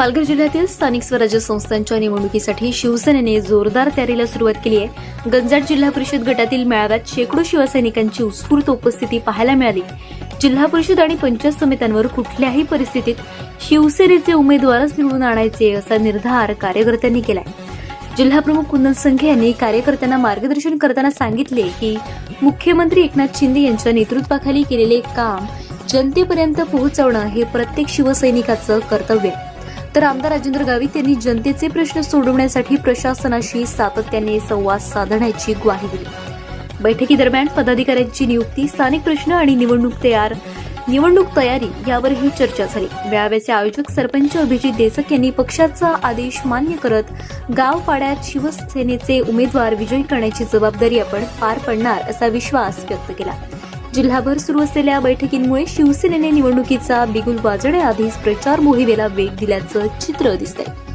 पालघर जिल्ह्यातील स्थानिक स्वराज्य संस्थांच्या निवडणुकीसाठी शिवसेनेने जोरदार तयारीला सुरुवात केली आहे. गंजाड जिल्हा परिषद गटातील मेळाव्यात शेकडो शिवसैनिकांची उत्स्फूर्त उपस्थिती पाहायला मिळाली. जिल्हा परिषद आणि पंचायत समित्यांवर कुठल्याही परिस्थितीत शिवसेनेचे उमेदवारच निवडून आणायचे असा निर्धार कार्यकर्त्यांनी केलाय. जिल्हाप्रमुख कुंदन संघे यांनी कार्यकर्त्यांना मार्गदर्शन करताना सांगितले की मुख्यमंत्री एकनाथ शिंदे यांच्या नेतृत्वाखाली केलेले काम जनतेपर्यंत पोहोचवणं हे प्रत्येक शिवसैनिकाचं कर्तव्य आहे. तर आमदार राजेंद्र गावित यांनी जनतेचे प्रश्न सोडवण्यासाठी प्रशासनाशी सातत्याने संवाद साधण्याची ग्वाही दिली. बैठकीदरम्यान पदाधिकाऱ्यांची नियुक्ती स्थानिक प्रश्न आणि निवडणूक तयार निवडणूक तयारी यावरही चर्चा झाली. मेळाव्याचे आयोजक सरपंच अभिजित देसक यांनी पक्षाचा आदेश मान्य करत गाव पाड्यात शिवसेनेचे उमेदवार विजयी करण्याची जबाबदारी आपण पार पडणार असा विश्वास व्यक्त केला. जिल्हाभर सुरू असलेल्या बैठकींमुळे शिवसेनेने निवडणुकीचा बिगुल वाजण्याआधीच प्रचार मोहिमेला वेग दिल्याचं चित्र दिसतंय.